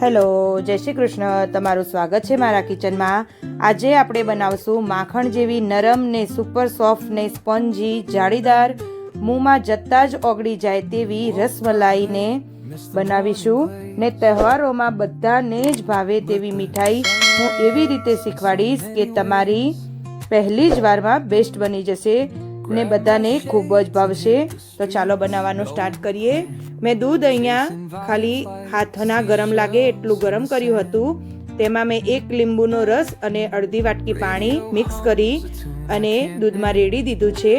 Hello, જય શ્રી કૃષ્ણ. તમારું સ્વાગત છે મારા કિચનમાં. આજે આપણે બનાવશું માખણ જેવી નરમ ને સુપર સોફ્ટ ને સ્પંજી જાળીદાર મોંમાં જતા જ ઓગળી જાય તેવી રસમલાઈને બનાવીશું ને તહેવારોમાં બધાને જ ભાવે તેવી મીઠાઈ હું એવી રીતે શીખવાડીશ કે તમારી પહેલી જ વારમાં બેસ્ટ બની જશે. ને બધાને ખૂબ જ ભાવશે. તો ચાલો બનાવવાનું સ્ટાર્ટ કરીએ. મેં દૂધ અહીંયા ખાલી હાથના ગરમ લાગે એટલું ગરમ કર્યું હતું. તેમાં મેં એક લીંબુનો રસ અને અડધી વાટકી પાણી મિક્સ કરી અને દૂધમાં રેડી દીધું છે.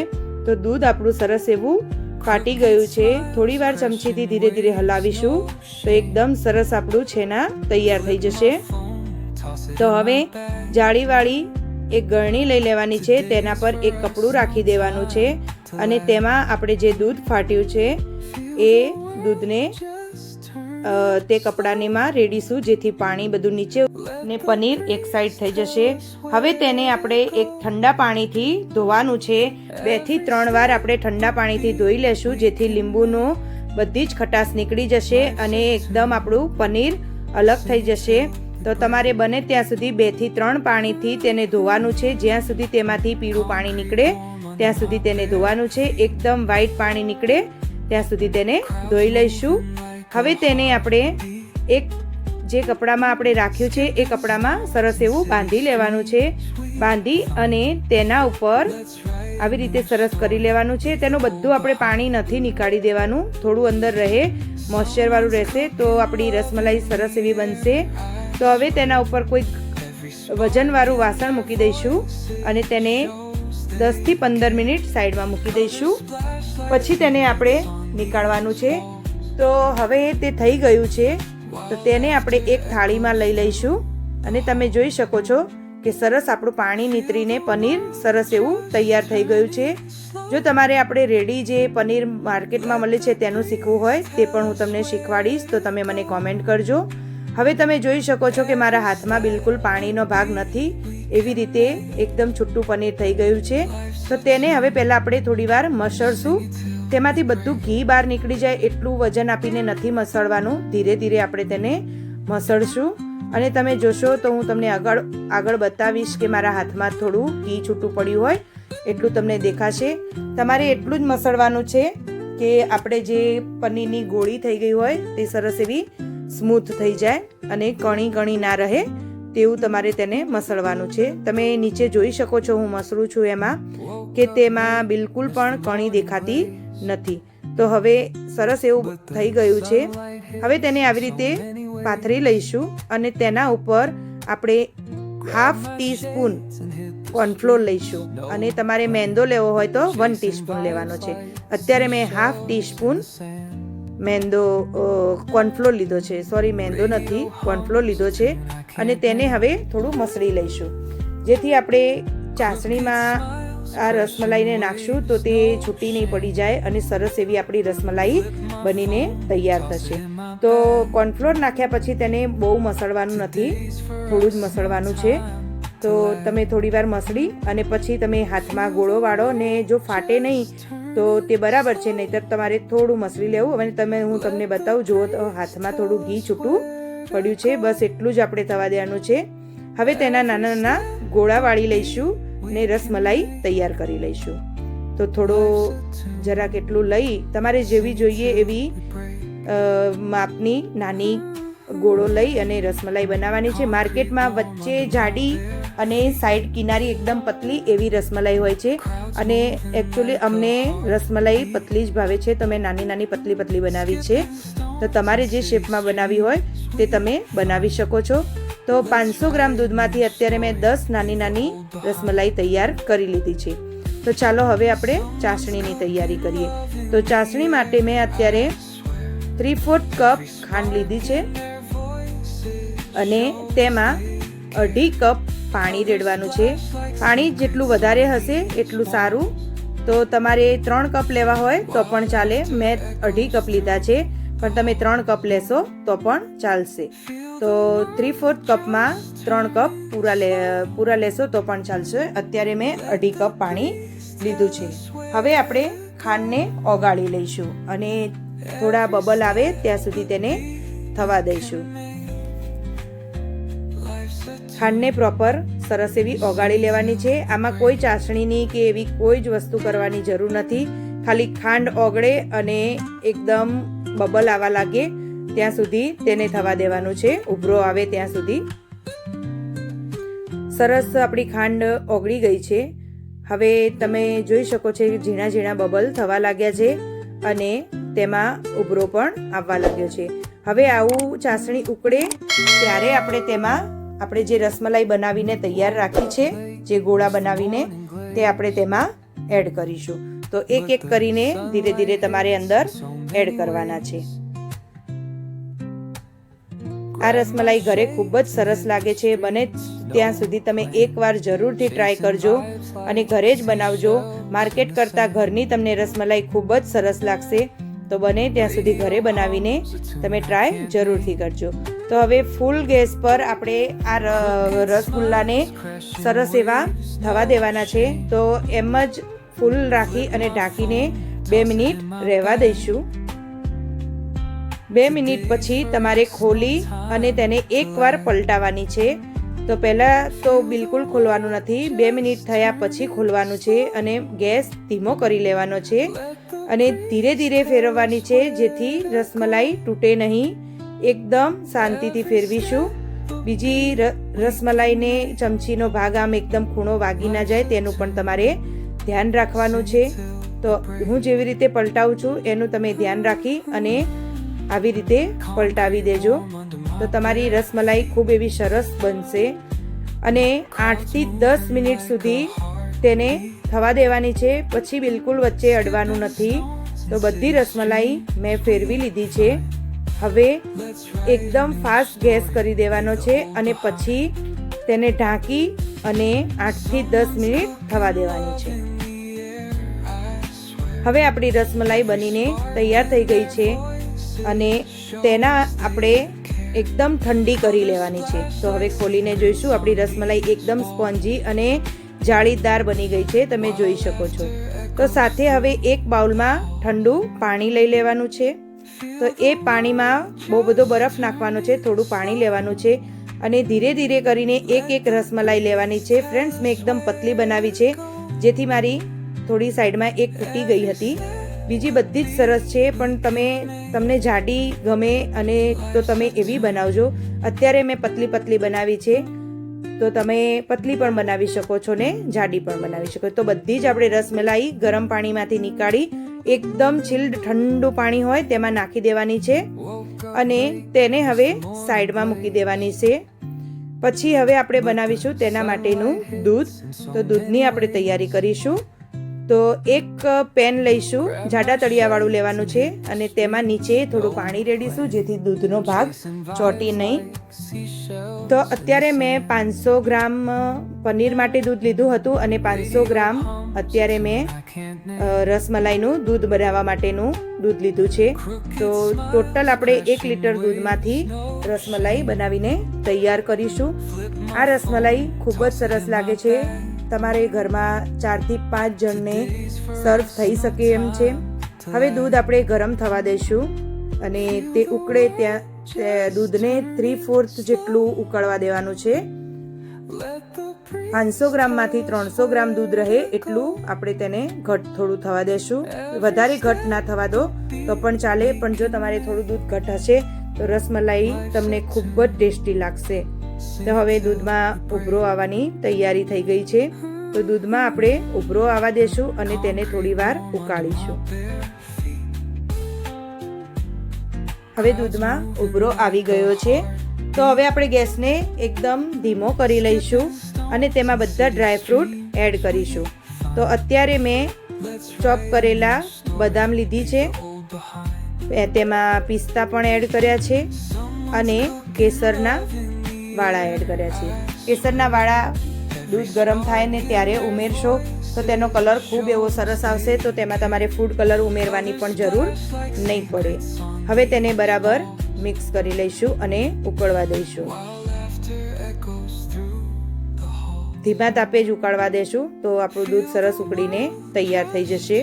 તો દૂધ આપણું સરસ એવું ફાટી ગયું છે. થોડી વાર ચમચીથી ધીરે ધીરે હલાવીશું. તો એકદમ સરસ આપણું છેના તૈયાર થઈ જશે. તો હવે જાળીવાળી એક ગળણી લઈ લેવાની છે, તેના પર એક કપડું રાખી દેવાનું છે અને તેમાં આપણે જે દૂધ ફાટ્યું છે, એ દૂધને તે કપડાનીમાં રેડીશું જેથી પાણી બધું નીચે ને પનીર એક સાઈડ થઈ જશે. હવે તેને આપણે એક ઠંડા પાણીથી ધોવાનું છે. બેથી ત્રણ વાર આપણે ઠંડા પાણીથી ધોઈ લેશું, જેથી લીંબુનો બધી જ ખટાશ નીકળી જશે અને એકદમ આપણું પનીર અલગ થઈ જશે. તો તમારે બને ત્યાં સુધી બેથી ત્રણ પાણીથી તેને ધોવાનું છે. જ્યાં સુધી તેમાંથી પીળું પાણી નીકળે, ત્યાં સુધી તેને ધોવાનું છે. એકદમ વ્હાઈટ પાણી નીકળે, ત્યાં સુધી તેને ધોઈ લઈશું. હવે તેને આપણે એક જે કપડામાં આપણે રાખ્યું છે, એ કપડામાં સરસ એવું બાંધી લેવાનું છે. બાંધી અને તેના ઉપર આવી રીતે સરસ કરી લેવાનું છે. તેનું બધું આપણે પાણી નથી નીકાળી દેવાનું. થોડું અંદર રહે મોઇશ્ચરવાળું રહેશે તો આપણી રસમલાઈ સરસ એવી બનશે. તો હવે તેના ઉપર કોઈક વજનવાળું વાસણ મૂકી દઈશું અને તેને દસથી પંદર મિનિટ સાઈડમાં મૂકી દઈશું. પછી તેને આપણે નીકાળવાનું છે. તો હવે તે થઈ ગયું છે. તો તેને આપણે એક થાળીમાં લઈ લઈશું. અને તમે જોઈ શકો છો કે સરસ આપણું પાણી નીતરીને પનીર સરસ એવું તૈયાર થઈ ગયું છે. જો તમારે આપણે રેડી જે પનીર માર્કેટમાં મળે છે તેનું શીખવું હોય તે પણ હું તમને શીખવાડીશ. તો તમે મને કોમેન્ટ કરજો. હવે તમે જોઈ શકો છો કે મારા હાથમાં બિલકુલ પાણીનો ભાગ નથી. એવી રીતે એકદમ છૂટું પનીર થઈ ગયું છે. તો તેને હવે પહેલાં આપણે થોડીવાર મસળશું. તેમાંથી બધું ઘી બહાર નીકળી જાય એટલું વજન આપીને નથી મસળવાનું. ધીરે ધીરે આપણે તેને મસળશું. અને તમે જોશો તો હું તમને આગળ આગળ બતાવીશ કે મારા હાથમાં થોડું ઘી છૂટું પડ્યું હોય. એટલું તમને દેખાશે. તમારે એટલું જ મસળવાનું છે કે આપણે જે પનીરની ગોળી થઈ ગઈ હોય તે સરસ એવી સ્મૂથ થઈ જાય અને કણી કણી ના રહે તેવું તમારે તેને મસળવાનું છે. તમે નીચે જોઈ શકો છો, હું મસળું છું એમાં, કે તેમાં બિલકુલ પણ કણી દેખાતી નથી. તો હવે સરસ એવું થઈ ગયું છે. હવે તેને આવી રીતે પાથરી લઈશું અને તેના ઉપર આપણે હાફ ટી સ્પૂન કોર્નફ્લોર લઈશું અને તમારે મેંદો લેવો હોય તો વન ટીસ્પૂન લેવાનો છે. અત્યારે મેં હાફ ટીસ્પૂન મેંદો કોર્નફ્લોર લીધો છે. સોરી મેંદો નથી કોર્નફ્લોર લીધો છે. અને તેને હવે થોડું મસળી લઈશું. જેથી આપણે ચાસણીમાં આ રસમલાઈને નાખશું તો તે છૂટી નહીં પડી જાય અને સરસ એવી આપણી રસમલાઈ બનીને તૈયાર થશે. તો કોર્નફ્લોર નાખ્યા પછી તેને બહુ મસળવાનું નથી, થોડું જ મસળવાનું છે. તો તમે થોડીવાર મસળી અને પછી તમે હાથમાં ગોળો વાળો ને જો ફાટે નહીં તો તે બરાબર છે, નહીંતર તમારે થોડું મસળી લેવું અને તમે, હું તમને બતાવું, જુઓ, તો હાથમાં થોડું ઘી છૂટું પડ્યું છે, બસ એટલું જ આપણે થવા દેવાનું છે. હવે તેના નાના નાના ગોળા વાળી લઈશું ને રસમલાઈ તૈયાર કરી લઈશું. તો થોડો જરાક એટલું લઈ, તમારે જેવી જોઈએ એવી માપની નાની ગોળો લઈ અને રસમલાઈ બનાવવાની છે. માર્કેટમાં વચ્ચે જાડી અને સાઈડ કિનારી એકદમ પતલી એવી રસમલાઈ હોય છે. અને એકચ્યુઅલી અમને રસમલાઈ પતલી જ ભાવે છે. તો મેં નાની નાની પતલી પતલી બનાવી છે. તો તમારે જે શેપમાં બનાવી હોય તે તમે બનાવી શકો છો. તો પાંચસો ગ્રામ દૂધમાંથી અત્યારે મેં દસ નાની નાની રસમલાઈ તૈયાર કરી લીધી છે. તો ચાલો હવે આપણે ચાસણીની તૈયારી કરીએ. તો ચાસણી માટે મેં અત્યારે થ્રી ફોર્થ કપ ખાંડ લીધી છે. અને તેમાં અઢી કપ પાણી રેડવાનું છે. પાણી જેટલું વધારે હશે એટલું સારું. તો તમારે ત્રણ કપ લેવા હોય તો પણ ચાલે. મેં અઢી કપ લીધા છે. પણ તમે ત્રણ કપ લેશો તો પણ ચાલશે. તો થ્રી ફોર્થ કપમાં ત્રણ કપ પૂરા લે, પૂરા લેશો તો પણ ચાલશે. અત્યારે મેં અઢી કપ પાણી લીધું છે. હવે આપણે ખાંડને ઓગાળી લઈશું અને થોડા બબલ આવે ત્યાં સુધી તેને થવા દઈશું. ખાંડને પ્રોપર સરસ એવી ઓગાળી લેવાની છે. આમાં કોઈ ચાસણીની કે એવી કોઈ જ વસ્તુ કરવાની જરૂર નથી. ખાલી ખાંડ ઓગળે અને એકદમ બબલ આવવા લાગે ત્યાં સુધી તેને થવા દેવાનું છે. ઉભરો આવે ત્યાં સુધી. સરસ આપણી ખાંડ ઓગળી ગઈ છે. હવે તમે જોઈ શકો છો કે ઝીણા ઝીણા બબલ થવા લાગ્યા છે અને તેમાં ઉભરો પણ આવવા લાગ્યો છે. હવે આવું ચાસણી ઉકળે ત્યારે આપણે તેમાં આપણે જે રસમલાઈ બનાવીને તૈયાર રાખી છે, જે ગોળા બનાવીને તે આપણે તેમાં એડ કરીશું. તો એક એક કરીને ધીરે ધીરે તમારે અંદર એડ કરવાના છે. આ રસમલાઈ ઘરે ખૂબ જ સરસ લાગે છે. બને ત્યાં સુધી તમે એકવાર જરૂરથી ટ્રાય કરજો અને ઘરે જ બનાવજો. માર્કેટ કરતાં ઘરની તમને રસમલાઈ ખૂબ જ સરસ લાગશે. તો બને ત્યાં સુધી ઘરે બનાવીને તમે ટ્રાય જરૂરથી કરજો. તો હવે ફૂલ ગેસ પર આપણે આ રસગુલ્લાને સરસ એવા થવા દેવાના છે. તો એમ જ ફૂલ રાખી અને ઢાંકીને બે મિનિટ રહેવા દઈશું. બે મિનિટ પછી તમારે ખોલી અને તેને એકવાર પલટાવવાની છે. તો પહેલાં તો બિલકુલ ખોલવાનું નથી. બે મિનિટ થયા પછી ખોલવાનું છે અને ગેસ ધીમો કરી લેવાનો છે. અને ધીરે ધીરે ફેરવવાની છે જેથી રસમલાઈ તૂટે નહીં. એકદમ શાંતિથી ફેરવીશું. બીજી રસમલાઈને ચમચીનો ભાગ આમ એકદમ ખૂણો વાગી ના જાય તેનું પણ તમારે ધ્યાન રાખવાનું છે. તો હું જેવી રીતે પલટાવું છું એનું તમે ધ્યાન રાખી અને આવી રીતે પલટાવી દેજો. તો તમારી રસમલાઈ ખૂબ એવી સરસ બનશે અને આઠથી દસ મિનિટ સુધી તેને થવા દેવાની છે. પછી બિલકુલ વચ્ચે અડવાનું નથી. તો બધી રસમલાઈ મેં ફેરવી લીધી છે. હવે એકદમ ફાસ્ટ ગેસ કરી દેવાનો છે અને પછી તેને ઢાંકી અને આઠથી દસ મિનિટ થવા દેવાની છે. હવે આપણી રસમલાઈ બનીને તૈયાર થઈ ગઈ છે અને તેના આપણે એકદમ ઠંડી કરી લેવાની છે. તો હવે ખોલીને જોઈશું. આપણી રસમલાઈ એકદમ સ્પોન્જી અને જાળીદાર બની ગઈ છે. તમે જોઈ શકો છો. તો સાથે હવે એક બાઉલમાં ઠંડુ પાણી લઈ લેવાનું છે. તો એ પાણીમાં બહુ બધો બરફ નાખવાનો છે, થોડું પાણી લેવાનું છે અને ધીરે ધીરે કરીને એક એક રસમલાઈ લેવાની છે. ફ્રેન્ડ્સ મેં એકદમ પતલી બનાવી છે, જેથી મારી થોડી સાઈડમાં એક તૂટી ગઈ હતી. બીજી બધી જ સરસ છે, પણ તમે, તમને જાડી ગમે અને તો તમે એવી બનાવજો. અત્યારે મેં પતલી પતલી બનાવી છે, તો તમે પતલી પણ બનાવી શકો છો ને, જાડી પણ બનાવી શકો તો બધી જ આપણે રસમલાઈ ગરમ પાણીમાંથી નીકાળી એકદમ ચિલ્ડ ઠંડુ પાણી હોય તેમાં નાખી દેવાની છે અને તેને હવે સાઈડમાં મૂકી દેવાની છે. પછી હવે આપણે બનાવીશું તેના માટેનું દૂધ. તો દૂધની આપણે તૈયારી કરીશું. તો એક પેન લઈશું, જાડા તળિયાવાળું લેવાનું છે અને તેમાં નીચે થોડું પાણી રેડીશું, જેથી દૂધનો ભાગ ચોટી નહીં. તો અત્યારે મેં પાંચસો ગ્રામ પનીર માટે દૂધ લીધું હતું અને પાંચસો ગ્રામ અત્યારે મેં રસમલાઈનું દૂધ બનાવવા માટેનું દૂધ લીધું છે. તો ટોટલ આપણે એક લીટર દૂધમાંથી રસમલાઈ બનાવીને તૈયાર કરીશું. આ રસમલાઈ ખૂબ જ સરસ લાગે છે. તમારે ઘરમાં ચારથી પાંચ જણને સર્વ થઈ શકે એમ છે. હવે દૂધ આપણે ગરમ થવા દઈશું અને તે ઉકળે ત્યાં દૂધને થ્રી ફોર્થ જેટલું ઉકળવા દેવાનું છે. પાંચસો ગ્રામમાંથી ત્રણસો ગ્રામ દૂધ રહે એટલું આપણે તેને ઘટ થોડું થવા દેશું. વધારે ઘટ ના થવા દો તો પણ ચાલે, પણ જો તમારે થોડું દૂધ ઘટ હશે તો રસમલાઈ તમને ખૂબ જ ટેસ્ટી લાગશે. તો હવે દૂધમાં ઉભરો આવવાની તૈયારી થઈ ગઈ છે. તો દૂધમાં આપણે ઉભરો આવવા દેશું અને તેને થોડીવાર ઉકાળીશું. હવે દૂધમાં ઉભરો આવી ગયો છે. તો હવે આપણે ગેસને એકદમ ધીમો કરી લઈશું અને તેમાં બધા ડ્રાય ફ્રૂટ એડ કરીશું. તો અત્યારે મેં ચોપ કરેલા બદામ લીધી છે. તેમાં પિસ્તા પણ એડ કર્યા છે અને કેસરના વાળા એડ કર્યા છે. કેસરના વાળા દૂધ ગરમ થાય ને ત્યારે ઉમેરશો, તો તેનો કલર ખૂબ એવો સરસ આવશે, તો તેમાં તમારે ફૂડ કલર ઉમેરવાની પણ જરૂર નહીં પડે. હવે તેને બરાબર મિક્સ કરી લઈશું અને ઉકળવા દઈશું. ધીમા તાપે જ ઉકાળવા દેશું, તો આપણું દૂધ સરસ ઉકળીને તૈયાર થઈ જશે.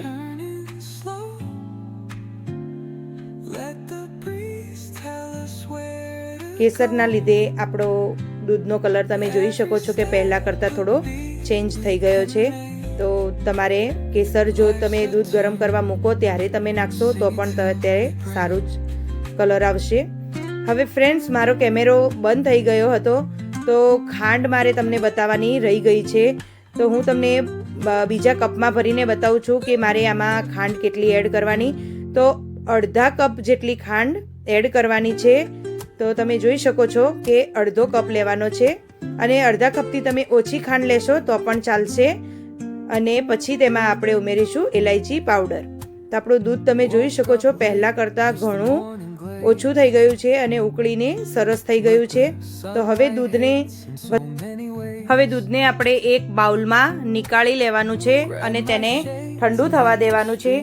કેસરના લીધે આપણો દૂધનો કલર તમે જોઈ શકો છો કે પહેલાં કરતાં થોડો ચેન્જ થઈ ગયો છે. તો તમારે કેસર જો તમે દૂધ ગરમ કરવા મૂકો ત્યારે તમે નાખશો તો પણ ત્યારે સારું જ કલર આવશે. હવે ફ્રેન્ડ્સ મારો કેમેરો બંધ થઈ ગયો હતો તો ખાંડ મારે તમને બતાવવાની રહી ગઈ છે. તો હું તમને બીજા કપમાં ભરીને બતાવું છું કે મારે આમાં ખાંડ કેટલી એડ કરવાની. તો અડધા કપ જેટલી ખાંડ એડ કરવાની છે. તો તમે જોઈ શકો છો કે અડધો કપ લેવાનો છે અને અડધા કપથી તમે ઓછી ખાંડ લેશો તો પણ ચાલશે. અને પછી તેમાં આપણે ઉમેરીશું ઇલાયચી પાવડર. તો આપણું દૂધ તમે જોઈ શકો છો પહેલાં કરતાં ઘણું ઓછું થઈ ગયું છે અને ઉકળીને સરસ થઈ ગયું છે. તો હવે દૂધને હવે દૂધને આપણે એક બાઉલમાં નીકાળી લેવાનું છે અને તેને ઠંડુ થવા દેવાનું છે.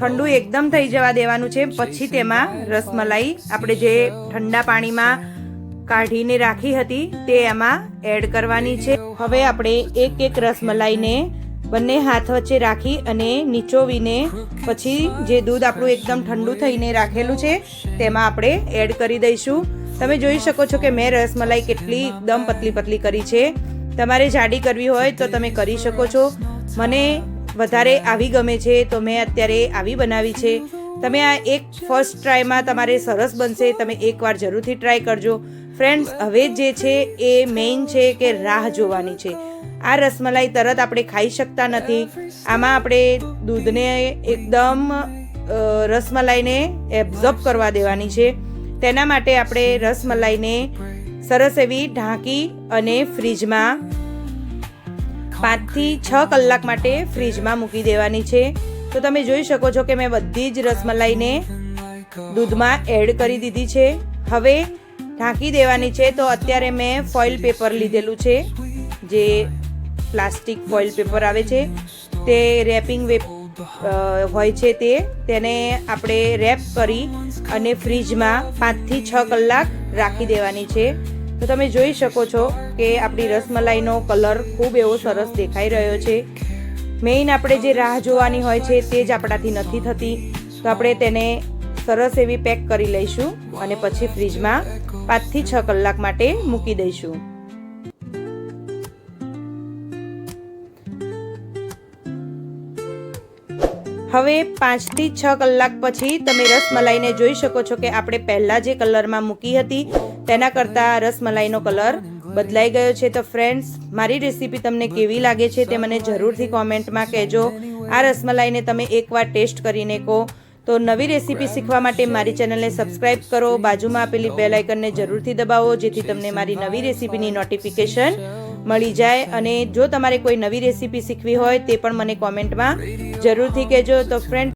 ઠંડુ એકદમ થઈ જવા દેવાનું છે. પછી તેમાં રસમલાઈ આપણે જે ઠંડા પાણીમાં કાઢીને રાખી હતી, તે એમાં એડ કરવાની છે. હવે આપણે એક એક રસમલાઈને બંને હાથ વચ્ચે રાખી અને નીચોવીને પછી જે દૂધ આપણું એકદમ ઠંડુ થઈને રાખેલું છે, તેમાં આપણે એડ કરી દઈશું. તમે જોઈ શકો છો કે મેં રસમલાઈ કેટલી એકદમ પતલી પતલી કરી છે. તમારે જાડી કરવી હોય તો તમે કરી શકો છો. મને વધારે આવી ગમે છે, તો મેં અત્યારે આવી બનાવી છે. તમે આ એક ફર્સ્ટ ટ્રાયમાં તમારે સરસ બનશે, તમે એકવાર જરૂરથી ટ્રાય કરજો. ફ્રેન્ડ્સ હવે જે છે એ મેઇન છે કે રાહ જોવાની છે. આ રસમલાઈ તરત આપણે ખાઈ શકતા નથી. આમાં આપણે દૂધને એકદમ રસમલાઈને એબ્ઝોર્બ કરવા દેવાની છે. તેના માટે આપણે રસમલાઈને સરસ એવી ઢાંકી અને ફ્રીજમાં પાંચથી છ કલાક માટે ફ્રીજમાં મૂકી દેવાની છે. તો તમે જોઈ શકો છો કે મેં બધી જ રસમલાઈને દૂધમાં એડ કરી દીધી છે. હવે ઢાંકી દેવાની છે તો અત્યારે મેં ફોઇલ પેપર લીધેલું છે, જે પ્લાસ્ટિક ફોઇલ પેપર આવે છે. તે રેપિંગ વેપ હોય છે તે, તેને આપણે રેપ કરી અને ફ્રીજમાં પાંચથી છ કલાક રાખી દેવાની છે. તો તમે જોઈ શકો છો કે આપણી રસમલાઈનો કલર ખૂબ એવો સરસ દેખાઈ રહ્યો છે. મેઇન આપણે જે રાહ જોવાની હોય છે તે જ આપણાથી નથી થતી. તો આપણે તેને સરસ એવી પેક કરી લઈશું અને પછી ફ્રીજમાં પાંચથી છ કલાક માટે મૂકી દઈશું. હવે પાંચથી છ કલાક પછી તમે રસમલાઈને જોઈ શકો છો કે આપણે પહેલાં જે કલરમાં મૂકી હતી તેના કરતાં રસમલાઈનો કલર બદલાઈ ગયો છે. તો ફ્રેન્ડ્સ મારી રેસીપી તમને કેવી લાગે છે તે મને જરૂરથી કોમેન્ટમાં કહેજો. આ રસમલાઈને તમે એકવાર ટેસ્ટ કરીને કહો. તો નવી રેસીપી શીખવા માટે મારી ચેનલને સબસ્ક્રાઇબ કરો. બાજુમાં આપેલી બેલ આઇકનને જરૂરથી દબાવો, જેથી તમને મારી નવી રેસીપીની નોટિફિકેશન મળી જાય. અને જો તમારે કોઈ નવી રેસીપી શીખવી હોય તે પણ મને કોમેન્ટમાં જરૂરથી કહેજો. તો ફ્રેન્ડ